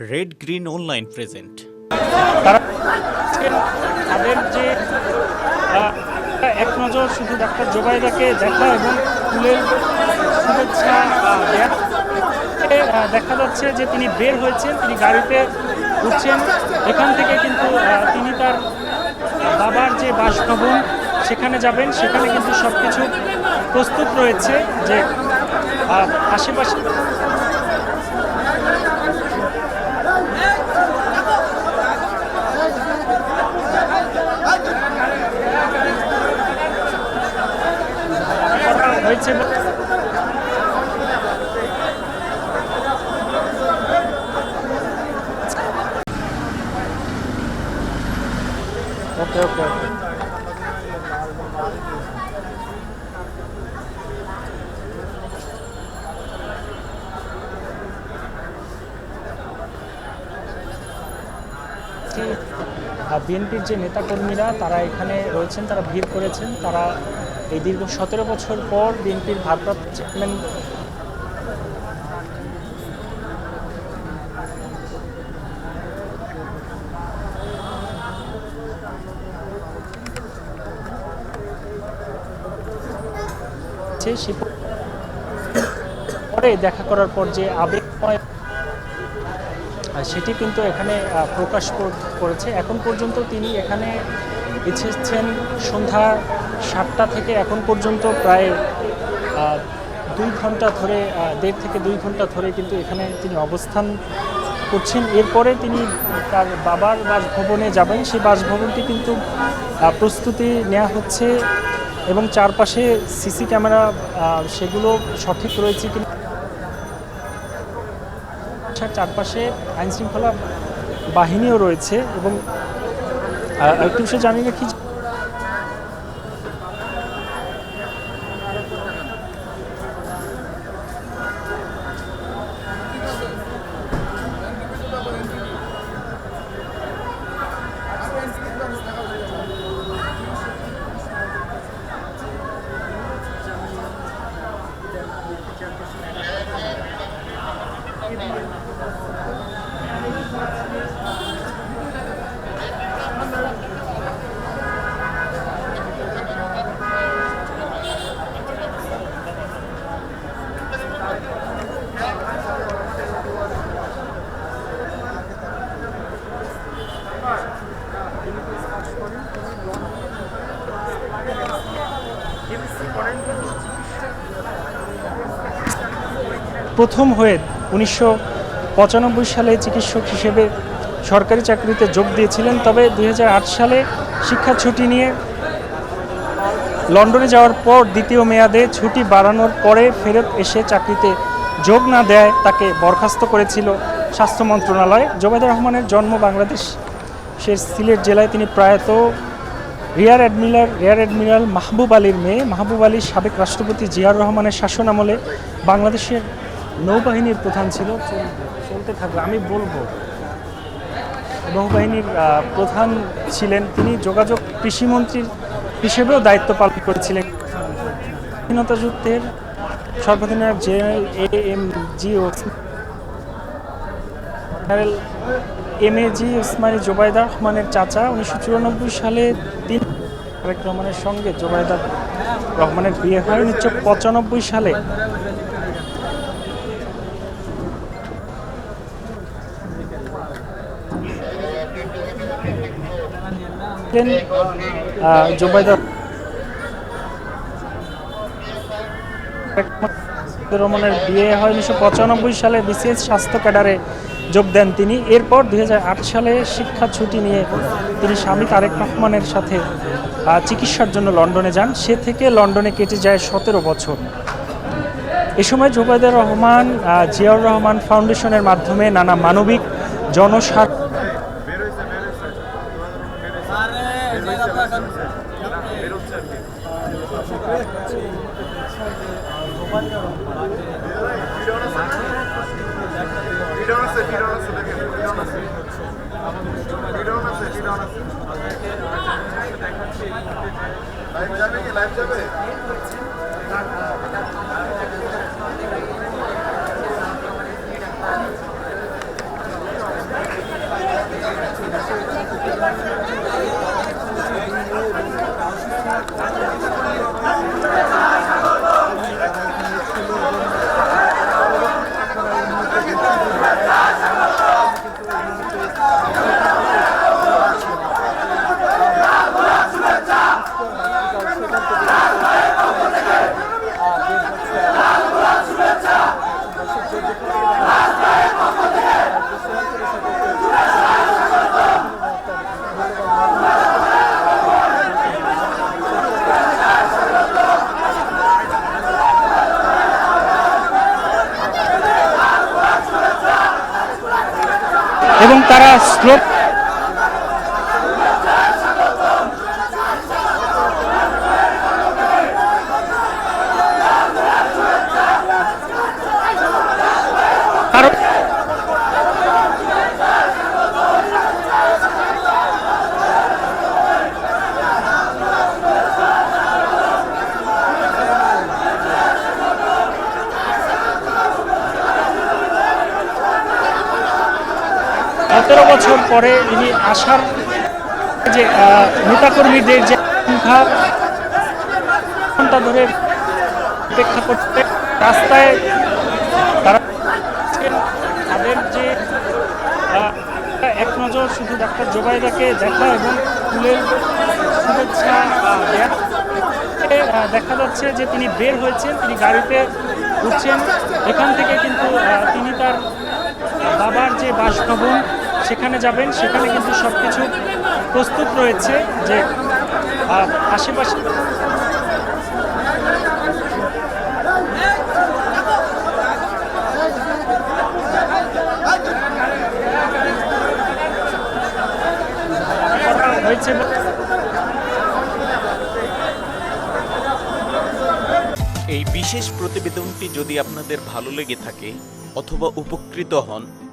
Red green online present তাদের যে এক নজর শুধু ডাক্তার জোবাইদাকে দেখা এবং ফুলের শুভেচ্ছা দেখা যাচ্ছে যে তিনি বের হয়েছেন, তিনি গাড়িতে উঠছেন। এখান থেকে কিন্তু তিনি তার বাবার যে বাসভবন, সেখানে যাবেন। সেখানে কিন্তু সব কিছু প্রস্তুত রয়েছে যে আশেপাশে ওকে ওকে বিএনপির যে নেতাকর্মীরা তারা এখানে রয়েছেন তারা ভিড় করেছেন তারা এই দীর্ঘ সতেরো বছর পর বিএনপির ভারপ্রাপ্ত চেয়ারম্যান পরে দেখা করার পর যে আবেগময় সেটি কিন্তু এখানে প্রকাশ কর- করেছে। এখন পর্যন্ত তিনি এখানে এসেছেন সন্ধ্যা সাতটা থেকে এখন পর্যন্ত প্রায় দুই ঘণ্টা ধরে দেড় থেকে দুই ঘণ্টা ধরে কিন্তু এখানে তিনি অবস্থান করছেন। এরপরে তিনি তার বাবার বাসভবনে যাবেন। সেই বাসভবনটি কিন্তু প্রস্তুতি নেওয়া হচ্ছে এবং চারপাশে সিসি ক্যামেরা সেগুলো সঠিক রয়েছে কিনা বাসার চারপাশে আইনশৃঙ্খলা বাহিনীও রয়েছে এবং একটু বিষয় জানি রাখি যে- প্রথম হয়ে উনিশশো পঁচানব্বই সালে চিকিৎসক হিসেবে সরকারি চাকরিতে যোগ দিয়েছিলেন, তবে দুই হাজার আট সালে শিক্ষা ছুটি নিয়ে লন্ডনে যাওয়ার পর দ্বিতীয় মেয়াদে ছুটি বাড়ানোর পরে ফেরত এসে চাকরিতে যোগ না দেয় তাকে বরখাস্ত করেছিল স্বাস্থ্য মন্ত্রণালয়। জোবাইদা রহমানের জন্ম বাংলাদেশ সে সিলেট জেলায়। তিনি প্রয়াত রিয়ার অ্যাডমিরাল রিয়ার অ্যাডমিরাল মাহবুব আলীর মেয়ে। মাহবুব আলী সাবেক রাষ্ট্রপতি জিয়াউর রহমানের শাসনামলে বাংলাদেশের নৌবাহিনীর প্রধান ছিল চলতে থাকবে, আমি বলব। নৌবাহিনীর প্রধান ছিলেন তিনি, যোগাযোগ কৃষিমন্ত্রীর হিসেবেও দায়িত্ব পালন করেছিলেন। স্বাধীনতা যুদ্ধের সর্বাধিনায়ক general A M G general M A G Osmani Zobaida রহমানের চাচা, উনিশশো চুরানব্বই সালে তিন তারেক রহমানের সঙ্গে জোবাইদা রহমানের বিয়ে হয়, উনিশশো পঁচানব্বই সালে। জোবাইদা রহমানের বিয়ে হয় উনিশশো পঁচানব্বই সালে বিসিএস স্বাস্থ্য ক্যাডারে যোগ দেন তিনি। এরপর দু হাজার আট সালে শিক্ষা ছুটি নিয়ে তিনি স্বামী তারেক রহমানের সাথে চিকিৎসার জন্য লন্ডনে যান। সে থেকে লন্ডনে কেটে যায় সতেরো বছর। এ সময় জোবাইদা রহমান জিয়াউর রহমান ফাউন্ডেশনের মাধ্যমে নানা মানবিক জনস্বার্থ লাইভ যাবে কি লাইভ যাবে এবং তারা স্লোপ সতেরো বছর পরে ইনি আসার যে নেতাকর্মীদের যে সংখ্যা ঘণ্টা ধরে অপেক্ষা করতে রাস্তায় তারা তাদের যে এক নজর শুধু ডাক্তার জোবাইদাকে দেখা এবং ফুলের শুভেচ্ছা দেখা যাচ্ছে যে তিনি বের হয়েছেন, তিনি গাড়িতে উঠছেন। এখান থেকে কিন্তু তিনি তার বাবার যে বাসভবন সেখানে যাবেন, সেখানে কিন্তু সব কিছু প্রস্তুত রয়েছে যে আশেপাশে হয়েছে এই বিশেষ প্রতিবেদনটি যদি আপনাদের ভালো লেগে থাকে অথবা উপকৃত হন